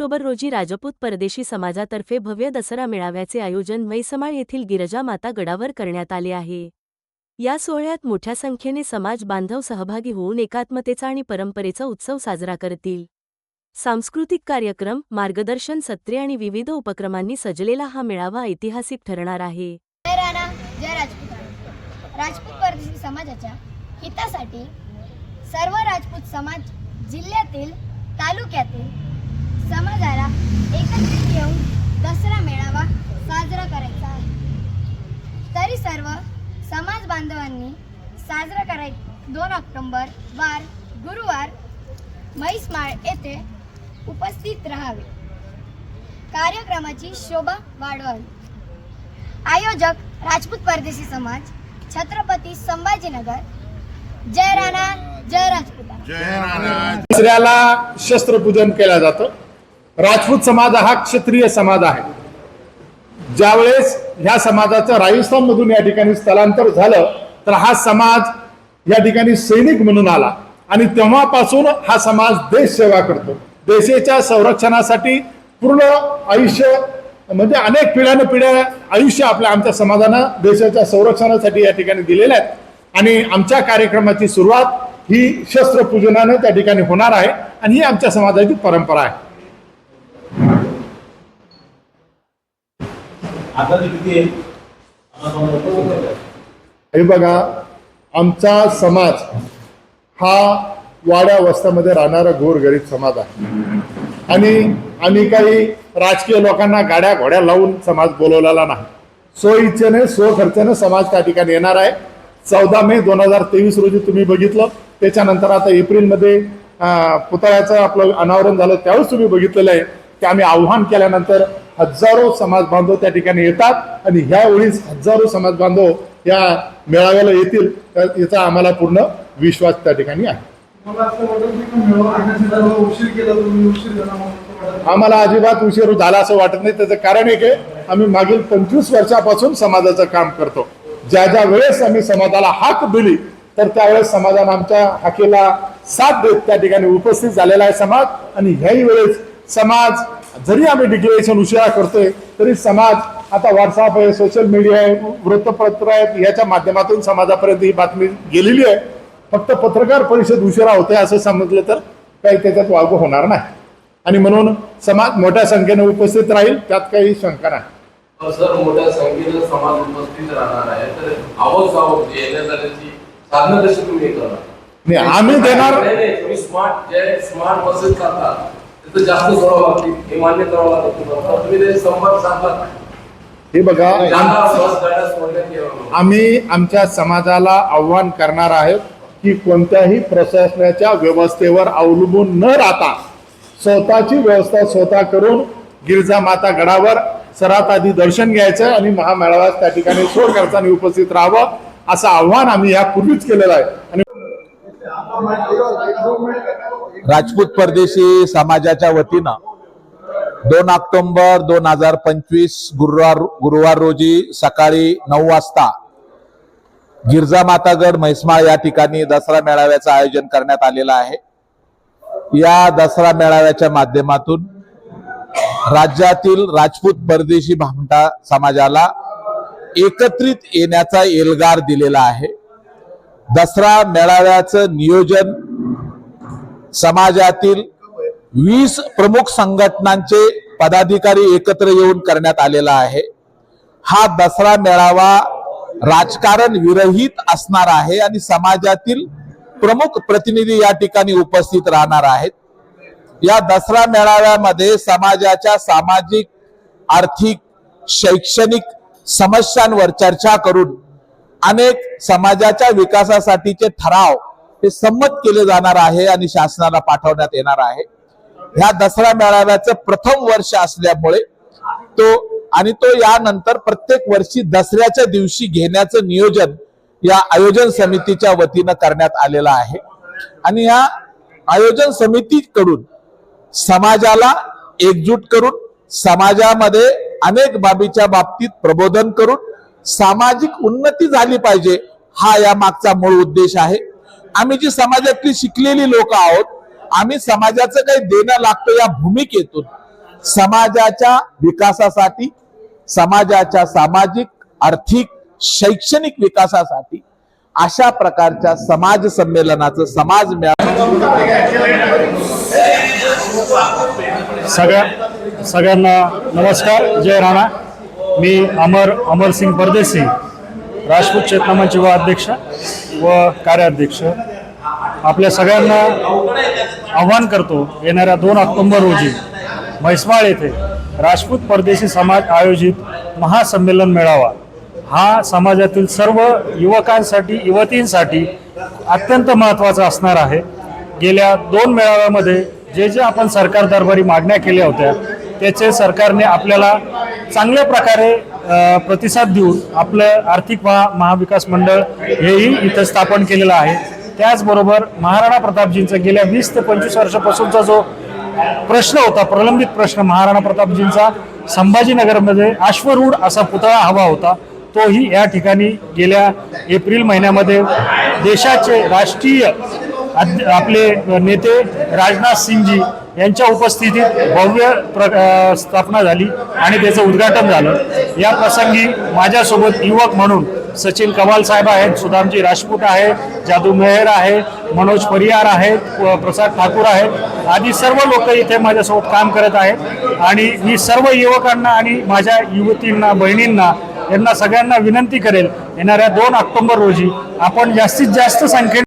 October रोजी राजपूत परदेशी समाजातर्फे भव्य दसरा मेळाव्याचे आयोजन मैसमाळ येथील गिरजा माता गडावर करण्यात आले आहे. या सोहळ्यात मोठ्या संख्येने समाज बांधव सहभागी होऊन एकात्मतेचा आणि परंपरेचा उत्सव साजरा करतील. सांस्कृतिक कार्यक्रम मार्गदर्शन सत्रे आणि विविध उपक्रमांनी सजलेला हा मेळावा ऐतिहासिक ठरणार आहे. राजपूत परदेशी समाजाच्या हितासाठी सर्व राजपूत समाज जिल्ह्यातील तालुक्यातील समाजाला एकत्रित येऊन दसरा मेळावा साजरा करायचा आहे तरी सर्व समाज बांधवांनी साजरा कराय दोन ऑक्टोंबर वार गुरुवार म्हैसमाळ येथे उपस्थित राहावे. कार्यक्रमाची शोभा वाढवावी. आयोजक राजपूत परदेशी समाज छत्रपती संभाजीनगर. जय राणा जय राजपूता. दसऱ्याला शस्त्रपूजन केलं जातं. राजपूत समाज हा क्षत्रिय समाज आहे. ज्यावेळेस ह्या समाजाचं राजस्थान मधून या ठिकाणी स्थलांतर झालं तर हा समाज या ठिकाणी सैनिक म्हणून आला. आणि तेव्हापासून हा समाज देश सेवा करतो. देशाच्या संरक्षणासाठी पूर्ण आयुष्य म्हणजे अनेक पिढ्यानं पिढ्या आयुष्य आपल्या आमच्या समाजानं देशाच्या संरक्षणासाठी या ठिकाणी दिलेल्या आहेत आणि आमच्या कार्यक्रमाची सुरुवात ही शस्त्रपूजनानं त्या ठिकाणी होणार आहे. आणि ही आमच्या समाजाची परंपरा आहे. आता ते किती आहे? हे बघा आमचा समाज हा वाड्या वस्त्यामध्ये राहणारा गोरगरीब समाज आहे. आणि आम्ही काही राजकीय लोकांना गाड्या घोड्या लावून समाज बोलवलेला नाही. सो इच्छेने सो खर्चाने समाज त्या ठिकाणी येणार आहे. चौदा मे दोन हजार तेवीस रोजी तुम्ही बघितलं. त्याच्यानंतर आता एप्रिलमध्ये पुतळ्याचं आपलं अनावरण झालं त्यावेळेस तुम्ही बघितलेलं आहे की आम्ही आव्हान केल्यानंतर हजारो समाज बांधव त्या ठिकाणी येतात आणि ह्यावेळीच हजारो समाज बांधव या मेळाव्याला येतील तर याचा आम्हाला पूर्ण विश्वास त्या ठिकाणी आहे. आम्हाला अजिबात उशीर झाला असं वाटत नाही. त्याचं कारण एक आहे आम्ही मागील पंचवीस वर्षापासून समाजाचं काम करतो. ज्या ज्या वेळेस आम्ही समाजाला हाक दिली तर त्यावेळेस समाजानं आमच्या हाकेला साथ देत त्या ठिकाणी उपस्थित झालेला आहे समाज. आणि ह्याही वेळेस समाज जरी आम्ही डिक्लेरेशन उशिरा करतोय तरी समाज आता व्हॉट्सअप आहे सोशल मीडिया आहे वृत्तपत्र आहेत याच्या माध्यमातून समाजापर्यंत ही बातमी गेलेली आहे. फक्त पत्रकार परिषद उशिरा होते असं समजलं तर काही त्याच्यात वागू होणार नाही. आणि म्हणून समाज मोठ्या संख्येने उपस्थित राहील त्यात काही शंका नाही. सर मोठ्या संख्येनं समाज उपस्थित राहणार आहे. तर आवक जावक साधनं कशी तुम्ही हे करणार. नाही, आम्ही देणार स्मार्ट जे स्मार्ट बसेस चालतात तिथं जास्त सोडावं लागतील हे मान्य करावं लागतं तुम्हाला तुम्ही ते संपर्क साधला नाही. हे बघा ज्यांना आम- बस गाड्या सोडण्यात यावं आम्ही आमच्या समाजाला आव्हान करणार आहोत की कोणत्याही प्रशासनाच्या व्यवस्थेवर अवलंबून न राहता स्वतःची व्यवस्था स्वतः करून गिरजा माता गडावर सर्वात आधी दर्शन घ्यायचं आणि महामेळाव्यात त्या ठिकाणी सोड खर्चाने उपस्थित राहावं असं आव्हान आम्ही यापूर्वीच केलेलं आहे. आणि राजपूत परदेशी समाजाच्या वतीनं दोन ऑक्टोंबर दोन हजार पंचवीस गुरुवार गुरुवार रोजी सकाळी नऊ वाजता गिरजा मातागड म्हैसमाळ या ठिकाणी दसरा मेळाव्याचं आयोजन करण्यात आलेलं आहे. या दसरा मेळाव्याच्या माध्यमातून राज्यातील राजपूत परदेशी भामटा समाजाला एकत्रित येण्याचा एल्गार दिलेला आहे. दसरा मेळाव्याचं नियोजन समाजातील वीस प्रमुख संघटनांचे पदाधिकारी एकत्र येऊन करण्यात आलेला आहे. हा दसरा मेळावा राजकारण विरहित असणार आहे आणि समाजातील प्रमुख प्रतिनिधी या ठिकाणी उपस्थित राहणार आहेत. या दसरा मेळाव्यामध्ये समाजाच्या सामाजिक आर्थिक शैक्षणिक समस्यांवर चर्चा करून अनेक समाजाच्या विकासासाठीचे ठराव हे संमत केले जाणार आहे आणि शासनाला पाठवण्यात येणार आहे. ह्या दसरा मेळाव्याचं प्रथम वर्ष असल्यामुळे तो आणि तो यानंतर प्रत्येक वर्षी दसऱ्याच्या दिवशी घेण्याचं नियोजन या आयोजन समितीच्या वतीनं करण्यात आलेलं आहे. आणि या आयोजन समितीकडून समाजाला एकजूट करून समाजामध्ये अनेक बाबीच्या बाबतीत प्रबोधन करून सामाजिक उन्नती झाली पाहिजे हा या मागचा मूळ उद्देश आहे. आम्ही जी समाजातली शिकलेली लोक आहोत आम्ही समाजाचं काही देणं लागतं या भूमिकेतून. समाजाच्या विकासासाठी समाजाच्या सामाजिक आर्थिक शैक्षणिक विकासासाठी अशा प्रकारच्या समाज संमेलनाचं समाज सगळ्या सगळ्यांना नमस्कार. जय राणा. मी अमर अमरसिंग परदेसी राजपूत चेतना व अध्यक्ष व कार्याध्यक्ष. आपल्या सगळ्यांना आव्हान करतो येणाऱ्या दोन ऑक्टोंबर रोजी म्हैसमाळ येथे राजपूत परदेशी समाज आयोजित महासंमेलन मेळावा. हा समाजातील सर्व युवकांसाठी युवतींसाठी अत्यंत महत्त्वाचा असणार आहे. गेल्या दोन मेळाव्यामध्ये जे जे आपण सरकार दरबारी मागण्या केल्या होत्या त्याचे सरकारने आपल्याला चांगल्या प्रकारे प्रतिसाद देऊन आपलं आर्थिक महा महाविकास मंडळ हेही इथं स्थापन केलेलं आहे. त्याचबरोबर महाराणा प्रतापजींचा गेल्या वीस ते पंचवीस वर्षापासूनचा जो प्रश्न होता प्रलंबित प्रश्न महाराणा प्रतापजींचा संभाजीनगरमध्ये अश्वरूढ असा पुतळा हवा होता तोही या ठिकाणी गेल्या एप्रिल महिन्यामध्ये देशाचे राष्ट्रीय आपले नेते राजनाथ सिंगजी यांच्या उपस्थितीत भव्य प्र स्थापना झाली आणि त्याचं उद्घाटन झालं. या प्रसंगी माझ्यासोबत युवक म्हणून सचिन कमाल साहेब आहेत सुदामजी राजपूत आहे जादू मेहर आहे मनोज परियार आहेत प्रसाद ठाकूर आहेत. आदी सर्व लोक इथे माझ्यासोबत काम करत आहेत आणि मी सर्व युवकांना आणि माझ्या युवतींना बहिणींना यांना सगळ्यांना विनंती करेल येणाऱ्या दोन ऑक्टोबर रोजी आपण जास्तीत जास्त संख्येने